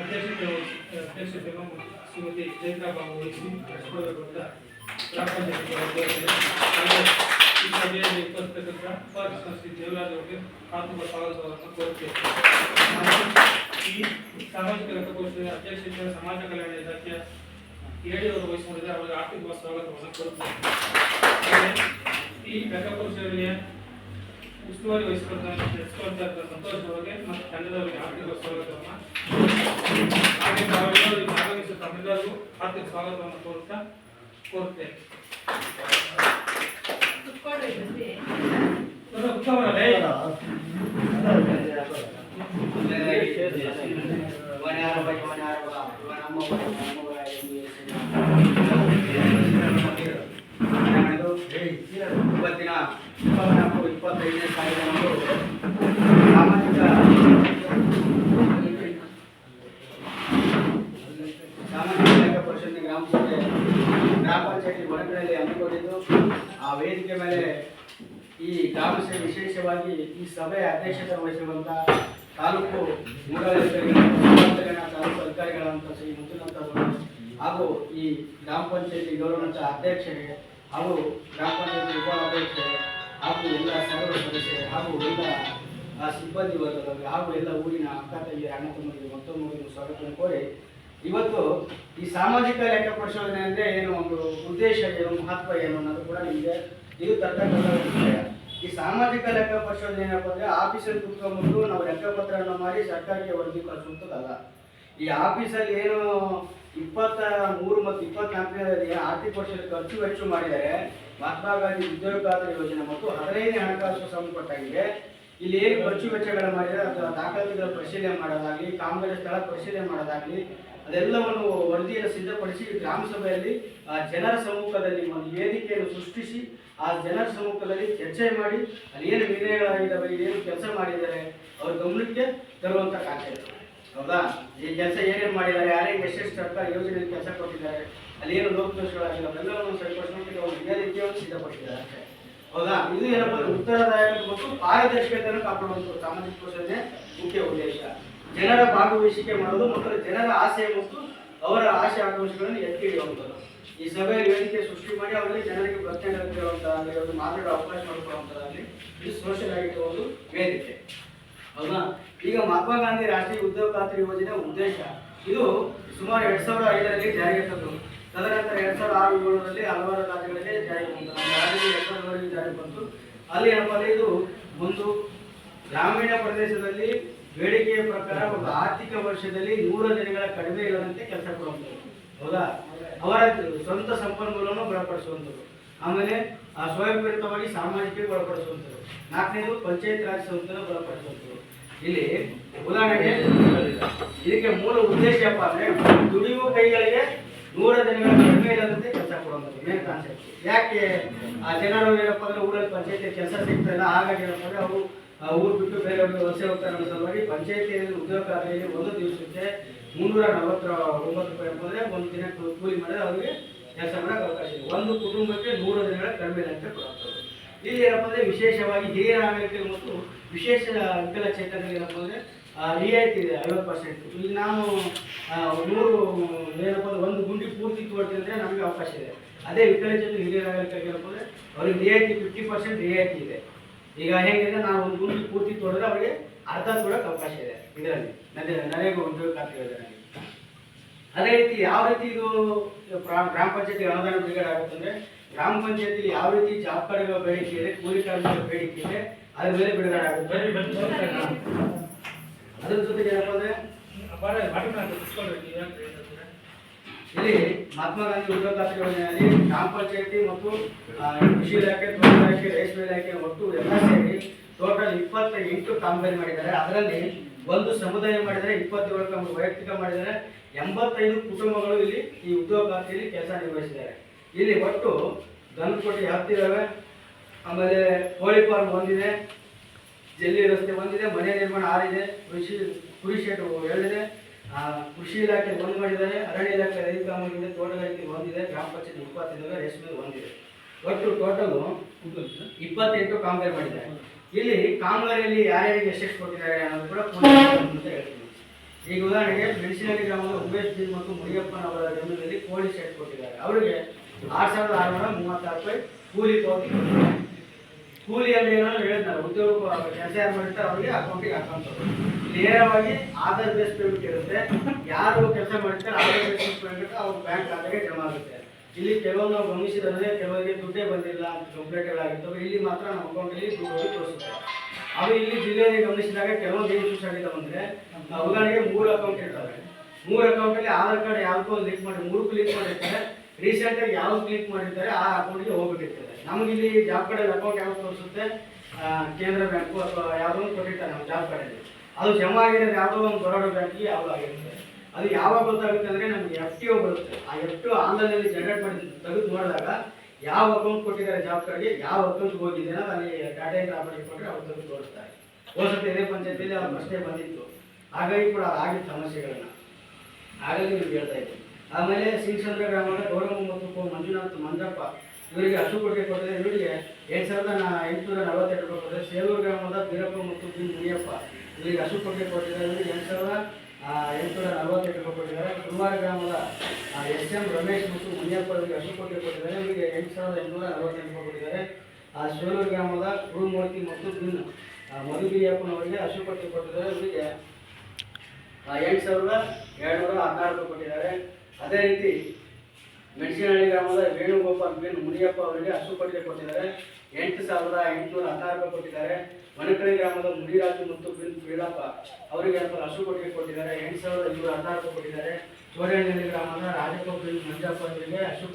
ಅಧ್ಯಕ್ಷತೆ ಅಧ್ಯಕ್ಷತೆಯನ್ನು ಶ್ರೀಮತಿ ಜಯಂತಾ ಬಾಬು ವಹಿಸಿ ನಡೆಸಿಕೊಡಬೇಕು ಅಂತ ಗ್ರಾಮ ಈ ಸಭೆಯಲ್ಲಿ ಉಪಸ್ಥಿತರಿದ್ದ ಉಪಾಧ್ಯಕ್ಷ ಶ್ರೀ ದೇವರಾಜ್ ಅವರಿಗೆ ಆತ್ಮ ಸ್ವಾಗತವನ್ನು ಈ ಸಾಮಾಜಿಕ ಲೆಕ್ಕಪರಿಶೋಧನೆ ಅಧ್ಯಕ್ಷತೆ ಸಮಾಜ ಕಲ್ಯಾಣ ಇಲಾಖೆಯ ಅವರು ವಹಿಸಿಕೊಂಡಿದ್ದಾರೆ ಅವರಿಗೆ ಆರ್ಥಿಕ ಸ್ವಾಗತವನ್ನು ಕೋರುತ್ತೇವೆ ಈ ಲೆಕ್ಕಪರಿಶೋಧನೆಯ ಉಸ್ತುವಾರಿ ವಹಿಸಿಕೊಂಡ ನಡೆಸಿಕೊಂಡ ಸಂತೋಷ್ ಅವರಿಗೆ ಮತ್ತು ತಂಡದವರಿಗೆ ಆರ್ಥಿಕ ಸ್ವಾಗತವನ್ನು ಹಾಗೆ ತಾವೆಲ್ಲರೂ ಇಲ್ಲಿ ಆಗಮಿಸಿದ ತಮ್ಮೆಲ್ಲರಿಗೂ ಆರ್ಥಿಕ ಸ್ವಾಗತವನ್ನು ಕೋರುತ್ತಾ ಕೋರುತ್ತೇನೆ ನನ್ನ ಉತ್ತಮರೇ ಇವತ್ತಿನ ಇಪ್ಪತ್ನಾಲ್ಕು ಇಪ್ಪತ್ತೈದನೇ ಸಾಲಿನಂದು ಸಾಮಾಜಿಕ ಸಾಮಾಜಿಕ ಪರಿಷತ್ನ ಗ್ರಾಮ ಸಭೆ ಗ್ರಾಮ ಪಂಚಾಯತಿ ಒಳಗಡೆಯಲ್ಲಿ ಹಮ್ಮಿಕೊಂಡಿದ್ದು, ಆ ವೇದಿಕೆ ಮೇಲೆ ಈ ಗ್ರಾಮ ವಿಶೇಷವಾಗಿ ಈ ಸಭೆಯ ಅಧ್ಯಕ್ಷತೆ ವಹಿಸಿರುವಂತ ತಾಲೂಕು ಮೂಡಾಧಿಕಾರಿಗಳು ತಾಲೂಕು ಅಧಿಕಾರಿಗಳಂತ ಶ್ರೀ ಹಾಗೂ ಈ ಗ್ರಾಮ ಪಂಚಾಯತಿ ಗೌರವಾಂತ ಅಧ್ಯಕ್ಷರಿಗೆ ಹಾಗೂ ಗ್ರಾಮ ಪಂಚಾಯತಿ ಉಪಾಧ್ಯಕ್ಷರೇ ಹಾಗೂ ಎಲ್ಲ ಸರ್ವ ಸದಸ್ಯರು ಹಾಗೂ ಎಲ್ಲ ಸಿಬ್ಬಂದಿ ವರ್ಗದವರು ಹಾಗೂ ಎಲ್ಲ ಊರಿನ ಅಕ್ಕ ತಂಗಿ ಅಣ್ಣ ತಮ್ಮರಿಗೆ ಮತ್ತೊಮ್ಮೆ ಸ್ವಾಗತವನ್ನು ಕೋರಿ ಇವತ್ತು ಈ ಸಾಮಾಜಿಕ ಲೆಕ್ಕ ಪರಿಶೋಧನೆ ಅಂದ್ರೆ ಏನು ಒಂದು ಉದ್ದೇಶ ಏನು, ಮಹತ್ವ ಏನು ಅನ್ನೋದು ಕೂಡ ನಿಮಗೆ ಇದು ತರ್ತಕ್ಕಂಥ ಈ ಸಾಮಾಜಿಕ ಲೆಕ್ಕ ಪರಿಶೋಧನೆ ಏನಪ್ಪ ಅಂದರೆ ಆಫೀಸಲ್ಲಿ ಕುತ್ಕೊಂಡ್ಬಿಟ್ಟು ನಾವು ಲೆಕ್ಕಪತ್ರವನ್ನು ಮಾಡಿ ಸರ್ಕಾರಕ್ಕೆ ವರದಿ ಕಳಿಸುವಂಥದ್ದಲ್ಲ ಈ ಆಫೀಸಲ್ಲಿ ಏನು ಇಪ್ಪತ್ತ ಮೂರು ಮತ್ತು ಇಪ್ಪತ್ನಾಲ್ಕನೇ ಆರ್ಥಿಕ ವರ್ಷದ ಖರ್ಚು ವೆಚ್ಚ ಮಾಡಿದರೆ ಮಹಾತ್ಮ ಗಾಂಧಿ ಉದ್ಯೋಗ ಖಾತ್ರಿ ಯೋಜನೆ ಮತ್ತು ಹದಿನೈದನೇ ಹಣಕಾಸು ಸಂಬಂಧಪಟ್ಟಾಗಿದೆ ಇಲ್ಲಿ ಏನು ಖರ್ಚು ವೆಚ್ಚಗಳ ಮಾಡಿದರೆ ಅಥವಾ ದಾಖಲಾತಿಗಳ ಪರಿಶೀಲನೆ ಮಾಡೋದಾಗಲಿ, ಕಾಮಗಾರಿ ಸ್ಥಳ ಪರಿಶೀಲನೆ ಮಾಡೋದಾಗಲಿ, ಅದೆಲ್ಲವನ್ನು ವರದಿಯನ್ನು ಸಿದ್ಧಪಡಿಸಿ ಗ್ರಾಮ ಸಭೆಯಲ್ಲಿ, ಆ, ಜನರ ಸಮ್ಮುಖದಲ್ಲಿ ಒಂದು ವೇದಿಕೆಯನ್ನು ಸೃಷ್ಟಿಸಿ, ಆ ಜನರ ಸಮ್ಮುಖದಲ್ಲಿ ಚರ್ಚೆ ಮಾಡಿ, ಅಲ್ಲಿ ಏನು ನಿರ್ಣಯಗಳಾಗಿದ್ದಾವೆ ಏನು ಕೆಲಸ ಮಾಡಿದ್ದಾರೆ, ಅವ್ರ ಗಮನಕ್ಕೆ ತರುವಂಥ ಕಾರ್ಯ ಹೌದಾ? ಈ ಕೆಲಸ ಏನೇನು ಮಾಡಿದ್ದಾರೆ? ಯಾರಿಗೆ ಎಷ್ಟೆಷ್ಟು ಸರ್ಕಾರ ಯೋಜನೆ ಕೆಲಸ ಕೊಟ್ಟಿದ್ದಾರೆ? ಅಲ್ಲಿ ಏನು ಲೋಕದೋಷಗಳಾಗಿಲ್ಲ ಅವೆಲ್ಲವನ್ನು ಅವರು ಒಂದು ರೀತಿಯಲ್ಲಿ ಸಿದ್ಧಪಡಿಸಿದ್ದಾರೆ ಅಷ್ಟೇ. ಹೌದಾ? ಇದು ಏನಪ್ಪ? ಉತ್ತರದಾಯಕ ಮತ್ತು ಪಾರದರ್ಶಕತೆಯನ್ನು ಕಾಪಾಡುವಂಥ ಸಾಮಾಜಿಕ ಪರಿಶೋಧನೆ ಮುಖ್ಯ ಉದ್ದೇಶ. ಜನರ ಭಾಗವಹಿಸಿಕೆ ಮಾಡೋದು ಮತ್ತು ಜನರ ಆಸೆ ಮತ್ತು ಅವರ ಆಸೆ ಆಕಾಂಕ್ಷೆಗಳನ್ನು ಎತ್ತಿ ಹಿಡಿಯುವಂಥದ್ದು ಈ ಸಭೆಯಲ್ಲಿ ವೇದಿಕೆ ಸೃಷ್ಟಿ ಮಾಡಿ ಅವರಲ್ಲಿ ಜನರಿಗೆ ಪ್ರಶ್ನೆ ಕೇಳುವಂತಾಗಲಿ ಒಂದು ಮಾತಾಡೋ ಅವಕಾಶ ಮಾಡಿಕೊಳ್ಳುವಂಥದ್ದಾಗಲಿ ಇದು ಸೋಷಿಯಲ್ ಆಗಿರುವ ಒಂದು ವೇದಿಕೆ. ಹೌದಾ ಈಗ ಮಹಾತ್ಮ ಗಾಂಧಿ ರಾಷ್ಟ್ರೀಯ ಉದ್ಯೋಗ ಖಾತ್ರಿ ಯೋಜನೆ ಉದ್ದೇಶ. ಇದು ಸುಮಾರು ಎರಡ್ ಸಾವಿರದ ಐದರಲ್ಲಿ ಜಾರಿಗೆ ತಂದು ತದನಂತರ ಎರಡ್ ಸಾವಿರದ ಆರು ಏಳರಲ್ಲಿ ಹಲವಾರು ರಾಜ್ಯಗಳಲ್ಲಿ ಜಾರಿಗೆ ಬಂತು ರಾಜ್ಯದಲ್ಲಿ ಎರಡ್ ಬಂತು ಅಲ್ಲಿ ಏನಪ್ಪ ಇದು ಒಂದು ಗ್ರಾಮೀಣ ಪ್ರದೇಶದಲ್ಲಿ ಬೇಡಿಕೆಯ ಪ್ರಕಾರ ಒಂದು ಆರ್ಥಿಕ ವರ್ಷದಲ್ಲಿ ನೂರ ದಿನಗಳ ಕಡಿಮೆ ಇಲ್ಲದಂತೆ ಕೆಲಸ ಕೊಡುವಂಥದ್ದು. ಹೌದಾ? ಅವರ ಸ್ವಂತ ಸಂಪನ್ಮೂಲವನ್ನು ಬಲಪಡಿಸುವಂಥದ್ದು. ಆಮೇಲೆ, ಆ ಸ್ವಯಂ ಪ್ರೇರಿತವಾಗಿ ಸಾಮಾಜಿಕ ಒಳಪಡಿಸುವಂಥದ್ದು. ನಾಲ್ಕನೇದು ಪಂಚಾಯತ್ ರಾಜ್ ಸಂಸ್ಥೆನ ಬಲಪಡಿಸುವಂಥದ್ದು. ಇಲ್ಲಿ ಉದಾಹರಣೆಗೆ ಇದಕ್ಕೆ ಮೂಲ ಉದ್ದೇಶ ಏನಪ್ಪ ಅಂದ್ರೆ ದುಡಿಯುವ ಕೈಗಳಿಗೆ ನೂರ ದಿನಗಳ ಕಡಿಮೆ ಇಲ್ಲದಂತೆ ಕೆಲಸ ಕೊಡುವಂಥದ್ದು. ಮೇನ್ ಕಾನ್ಸೆಪ್ಟ್ ಯಾಕೆ ಆ ಜನರು ಏನಪ್ಪ ಅಂದ್ರೆ ಊರಲ್ಲಿ ಪಂಚಾಯತಿ ಕೆಲಸ ಸಿಗ್ತಾ ಇಲ್ಲ, ಹಾಗಾಗಿ ಏನಪ್ಪ ಅಂದ್ರೆ ಅವರು ಊರು ಬಿಟ್ಟು ಬೇರೆ ಒಂದು ವಲಸೆ ಹೋಗ್ತಾರೆ ಅನ್ನೋ ಸಲುವಾಗಿ ಪಂಚಾಯತಿಯಲ್ಲಿ ಉದ್ಯೋಗ ಖಾತೆಯಲ್ಲಿ ಒಂದು ದಿವಸಕ್ಕೆ ಮುನ್ನೂರ ನಲವತ್ತ ಒಂಬತ್ತು ರೂಪಾಯಿ ಅಂದ್ರೆ ಒಂದು ದಿನ ಕೂಲಿ ಮಾಡಿದ್ರೆ ಅವರಿಗೆ ಕೆಲಸ ಮಾಡೋಕೆ ಅವಕಾಶ ಇದೆ. ಒಂದು ಕುಟುಂಬಕ್ಕೆ ನೂರು ದಿನಗಳ ಕಡಿಮೆ ಅಂತ ಕೊಡುತ್ತದೆ ಇಲ್ಲಿ ಏನಪ್ಪ ಅಂದ್ರೆ ವಿಶೇಷವಾಗಿ ಹಿರಿಯ ನಾಗರಿಕರು ಮತ್ತು ವಿಶೇಷ ವಿಕಲಚೇತನರಿಗೆ ಏನಪ್ಪ ಅಂದ್ರೆ ರಿಯಾಯಿತಿ ಇದೆ ಐವತ್ತು ಪರ್ಸೆಂಟ್ ಇಲ್ಲಿ ನಾವು ಒಂದು ನೂರು ಏನಪ್ಪ ಅಂದ್ರೆ ಒಂದು ಗುಂಡಿ ಪೂರ್ತಿ ಅಂದ್ರೆ ನಮಗೆ ಅವಕಾಶ ಇದೆ. ಅದೇ ವಿಕಲಚೇತನ ಹಿರಿಯ ನಾಗರಿಕರಿಗೆ ಏನಪ್ಪ ಅಂದ್ರೆ ಅವ್ರಿಗೆ ರಿಯಾಯಿತಿ ಫಿಫ್ಟಿ ಪರ್ಸೆಂಟ್ ರಿಯಾಯಿತಿ ಇದೆ. ಈಗ ಹೇಗಿದ್ರೆ ನಾವು ಒಂದು ಗುಂಡಿ ಪೂರ್ತಿ ತೋಡಿದ್ರೆ ಅವರಿಗೆ ಅರ್ಧ ತೋಡಕ್ಕೆ ಅವಕಾಶ ಇದೆ. ಇದರಲ್ಲಿ. ನನಗೆ ನನಗೆ ಉದ್ಯೋಗ ಖಾತೆ ಯೋಜನೆಯಲ್ಲಿ ಅದೇ ರೀತಿ ಯಾವ ರೀತಿ ಇದು ಗ್ರಾಮ ಪಂಚಾಯತಿ ಅನುದಾನ ಬಿಡುಗಡೆ ಆಗುತ್ತೆ ಅಂದ್ರೆ ಗ್ರಾಮ ಪಂಚಾಯತಿಲಿ ಯಾವ ರೀತಿ ಜಾಬ್ ಕಾರ್ಡ್ ಬೇಡಿಕೆ ಇದೆ ಕೂಲಿ ಕಾರ್ಮಿಕರ ಬೇಡಿಕೆ ಇದೆ ಅದ್ರ ಮೇಲೆ ಬಿಡುಗಡೆ ಆಗುತ್ತೆ. ಅದ್ರ ಜೊತೆಗೆ ಏನಪ್ಪ ಅಂದ್ರೆ. ಇಲ್ಲಿ ಮಹಾತ್ಮ ಗಾಂಧಿ ಉದ್ಯೋಗ ಖಾತ್ರಿ ಯೋಜನೆಯಲ್ಲಿ ಗ್ರಾಮ ಪಂಚಾಯತಿ ಮತ್ತು ಕೃಷಿ ಇಲಾಖೆ ತೋಟ ಇಲಾಖೆ ರೇಷ್ಮೆ ಇಲಾಖೆ ಒಟ್ಟು ಎಲ್ಲ ಸೇರಿ ಟೋಟಲ್ ಇಪ್ಪತ್ತ ಎಂಟು ಕಾಮಗಾರಿ ಮಾಡಿದ್ದಾರೆ ಅದರಲ್ಲಿ ಒಂದು ಸಮುದಾಯ ಮಾಡಿದರೆ ಇಪ್ಪತ್ತೇಳು ವೈಯಕ್ತಿಕ ಮಾಡಿದರೆ ಎಂಬತ್ತೈದು ಕುಟುಂಬಗಳು ಇಲ್ಲಿ ಈ ಉದ್ಯೋಗ ಖಾತೆಯಲ್ಲಿ ಕೆಲಸ ನಿರ್ವಹಿಸಿದ್ದಾರೆ. ಇಲ್ಲಿ ಒಟ್ಟು ಗಂಧಕೋಟೆ ಹತ್ತಿದಾವೆ ಆಮೇಲೆ ಕೋಳಿ ಫಾರ್ಮ್ ಒಂದಿದೆ ಜಲ್ಲಿ ರಸ್ತೆ ಒಂದಿದೆ ಮನೆ ನಿರ್ಮಾಣ ಆರಿದೆ ಕೃಷಿ ಕುರಿ ಎರಡಿದೆ. ಆ, ಕೃಷಿ ಇಲಾಖೆ ಒಂದು ಮಾಡಿದ್ದಾರೆ ಅರಣ್ಯ ಇಲಾಖೆ ರೈತ ಕಾಮಗಾರಿ ತೋಟಗಾರಿಕೆ ಒಂದಿದೆ ಗ್ರಾಮ ಪಂಚಾಯತ್ ಇಪ್ಪತ್ತಿದ್ದಾವೆ ರೇಷ್ಮೆ ಒಂದಿದೆ. ಒಟ್ಟು ಟೋಟಲ್ ಇಪ್ಪತ್ತೆಂಟು ಕಾಮಗಾರಿ ಮಾಡಿದ್ದಾರೆ. ಇಲ್ಲಿ ಕಾಮಗಾರಿಯಲ್ಲಿ ಯಾರ್ಯಾರಿಗೆ ಎಷ್ಟೆಷ್ಟು ಕೊಟ್ಟಿದ್ದಾರೆ ಅನ್ನೋದು ಕೂಡ ಅಂತ ಹೇಳ್ತೀನಿ. ಈಗ ಉದಾಹರಣೆಗೆ ಮೆಣಸಿನಹಳ್ಳಿ ಗ್ರಾಮದ ಉಮೇಶ್ ಬಿನ್ ಮತ್ತು ಮುನಿಯಪ್ಪನವರ ಜಮೀನಲ್ಲಿ ಕೋಳಿ ಶೆಡ್ ಕೊಟ್ಟಿದ್ದಾರೆ. ಅವರಿಗೆ ಆರು ಸಾವಿರದ ಆರುನೂರ ಮೂವತ್ತಾರು ರೂಪಾಯಿ ಕೂಲಿ ಪಾವತಿ. ಕೂಲಿಯಲ್ಲಿ ಏನೋ ಹೇಳ್ತಾರೆ ಉದ್ಯೋಗ ಕೆಲಸ ಯಾರು ಮಾಡಿರ್ತಾರೆ ಅವರಿಗೆ ಅಕೌಂಟಿಗೆ ಅಕೌಂಟ್ ನೇರವಾಗಿ ಆಧಾರ್ ಬೇಸ್ ಪೇಮೆಂಟ್ ಇರುತ್ತೆ. ಯಾರು ಕೆಲಸ ಮಾಡಿರ್ತಾರೆ ಆಧಾರ್ ಬೇಸ್ ಪೇಮೆಂಟ್ ಅವ್ರ ಬ್ಯಾಂಕ್ ಖಾತೆಗೆ ಜಮಾ ಆಗುತ್ತೆ. ಇಲ್ಲಿ ಕೆಲವೊಂದು ನಾವು ಗಮನಿಸಿದ್ರೆ ಕೆಲವರಿಗೆ ದುಡ್ಡೇ ಬಂದಿಲ್ಲ ಅಂತ ಕಂಪ್ಲೇಂಟ್ಗಳಾಗಿರ್ತವೆ ಇಲ್ಲಿ ಮಾತ್ರ ನಮ್ಮ ಅಕೌಂಟಲ್ಲಿ ದುಡ್ಡು ತೋರಿಸುತ್ತೆ. ಅವು ಇಲ್ಲಿ ಜಿಲ್ಲೆಯಲ್ಲಿ ಗಮನಿಸಿದಾಗ ಕೆಲವೊಂದು ಏನು ಯೂಸ್ ಆಗಿದ್ದಾವೆ ಅಂದರೆ ಉದಾಹರಣೆಗೆ ಮೂರು ಅಕೌಂಟ್ ಇರ್ತವೆ. ಮೂರು ಅಕೌಂಟಲ್ಲಿ ಆಧಾರ್ ಕಾರ್ಡ್ ಯಾವುದೋ ಲಿಂಕ್ ಮಾಡಿ, ಮೂರು ಕ್ಲಿಕ್ ಮಾಡಿರ್ತಾರೆ. ರೀಸೆಂಟಾಗಿ ಯಾವ್ದು ಕ್ಲಿಕ್ ಮಾಡಿರ್ತಾರೆ, ಆ ಅಕೌಂಟ್ಗೆ ಹೋಗ್ಬಿಟ್ಟಿರ್ತದೆ ನಮಗೆ ಇಲ್ಲಿ ಜಾಬ್ ಕಡೆ ಅಕೌಂಟ್ ಯಾವ್ದು ತೋರಿಸುತ್ತೆ? ಕೇಂದ್ರ ಬ್ಯಾಂಕು ಅಥವಾ ಯಾವುದೋ ಕೊಟ್ಟಿರ್ತಾರೆ ನಮ್ಮ ಜಾಬ್ ಕಡೆಯಲ್ಲಿ ಅದು ಜಮಾ ಆಗಿರೋದು ಯಾವುದೋ ಒಂದು ಬರೋಡ ಬ್ಯಾಂಕಿಗೆ ಯಾವುದೋ ಆಗಿರುತ್ತೆ? ಅದು ಯಾವಾಗ ಗೊತ್ತಾಗುತ್ತೆ ಅಂದರೆ ನಮಗೆ ಎಫ್ ಟಿ ಒ ಬರುತ್ತೆ. ಆ ಎಫ್ ಟಿ ಒ ಆನ್ಲೈನಲ್ಲಿ ಜನರೇಟ್ ಮಾಡಿ ತೆಗೆದು ನೋಡಿದಾಗ ಯಾವ ಅಕೌಂಟ್ ಕೊಟ್ಟಿದ್ದಾರೆ ಜಾಬ್ ಕಾರ್ಡ್ಗೆ ಯಾವ ಅಕೌಂಟ್ ಹೋಗಿದೆ ಅಲ್ಲಿ ಡಾಟಾ ಎಂಟ್ರಿ ಆಪರೇಟ್ ಕೊಟ್ಟರೆ ಅವ್ರು ತೆಗೆದು ತೋರಿಸ್ತಾರೆ. ಹೋದ ಇದೇ ಪಂಚಾಯತಿಯಲ್ಲಿ ಅವ್ರು ಅಷ್ಟೇ ಬಂದಿತ್ತು. ಹಾಗಾಗಿ ಕೂಡ ಆಗಿದ್ದ ಸಮಸ್ಯೆಗಳನ್ನ. ಹಾಗಾಗಿ ನಿಮ್ಗೆ ಹೇಳ್ತಾ ಇದ್ದೀನಿ. ಆಮೇಲೆ ಸಿಂಗ್ಸಂದ್ರ ಗ್ರಾಮದ ಗೌರವ ಮತ್ತು ಮಂಜುನಾಥ್ ಮಂಜಪ್ಪ ಇವರಿಗೆ ಹಸು ಕೊಟ್ಟಿಗೆ ಕೊಟ್ಟರೆ ಇವರಿಗೆ ಎಂಟು ಸಾವಿರದ ಎಂಟುನೂರ ನಲವತ್ತೆರಡು ರೂಪಾಯಿ ಕೊಟ್ಟರೆ ಸೇಲೂರು ಗ್ರಾಮದ ಬೀರಪ್ಪ ಮತ್ತು ಬಿ ಮುನಿಯಪ್ಪ ಇವರಿಗೆ ಹಸು ಕೊಟ್ಟಿಗೆ ಕೊಟ್ಟಿದ್ದಾರೆ. ಇವರಿಗೆ ಸಾವಿರದ ಎಂಟುನೂರ ನಲವತ್ತೆಂಟು ರೂಪಾಯಿ ಕೊಟ್ಟಿದ್ದಾರೆ. ಕುಮಾರ ಗ್ರಾಮದ ಎಸ್ ಎಂ ರಮೇಶ್ ಮತ್ತು ಮುನಿಯಪ್ಪ ಅವರಿಗೆ ಕೊಟ್ಟಿಗೆ ಕೊಟ್ಟಿದ್ದಾರೆ. ಇವರಿಗೆ ಎಂಟು ಸಾವಿರದ ಎಂಟುನೂರ ನಲವತ್ತೆಂಟು ರೂಪಾಯಿ ಕೊಟ್ಟಿದ್ದಾರೆ. ಆ ಸೇಲೂರು ಗ್ರಾಮದ ಗುರುಮೂರ್ತಿ ಮತ್ತು ಬಿನ್ ಮಧುಗಿರಿಯಪ್ಪನವರಿಗೆ ಹಸು ಕೋಟಿ ಕೊಟ್ಟಿದ್ದಾರೆ. ಇವರಿಗೆ ಎಂಟು ಸಾವಿರದ ಎರಡುನೂರ ಹದಿನಾರು ರೂಪಾಯಿ ಕೊಟ್ಟಿದ್ದಾರೆ. ಅದೇ ರೀತಿ ಮೆಣಸಿನಹಳ್ಳಿ ಗ್ರಾಮದ ವೇಣುಗೋಪಾಲ್ ಬಿನ್ ಮುನಿಯಪ್ಪ ಅವರಿಗೆ ಹಸು ಕೊಟ್ಟಿಗೆ ಕೊಟ್ಟಿದ್ದಾರೆ. ಎಂಟು ಸಾವಿರದ ಎಂಟುನೂರ ಹದಿನಾರು ರೂಪಾಯಿ ಕೊಟ್ಟಿದ್ದಾರೆ. ಮಣಕಳಿ ಗ್ರಾಮದ ಮುನಿರಾಜು ಮತ್ತು ಬಿನ್ ಬೀಳಪ್ಪ ಅವರಿಗೆ ಹಸು ಕೊಟ್ಟಿಗೆ ಕೊಟ್ಟಿದ್ದಾರೆ. ಎಂಟು ಸಾವಿರದ ಇನ್ನೂರ ಹದಿನಾರು ರೂಪಾಯಿ ಕೊಟ್ಟಿದ್ದಾರೆ. ಚೋಡಹಳ್ಳಿ ಗ್ರಾಮದ ರಾಜಪ್ಪ ಬಿನ್ ಮಂಜಪ್ಪ ಅವರಿಗೆ ಹಸು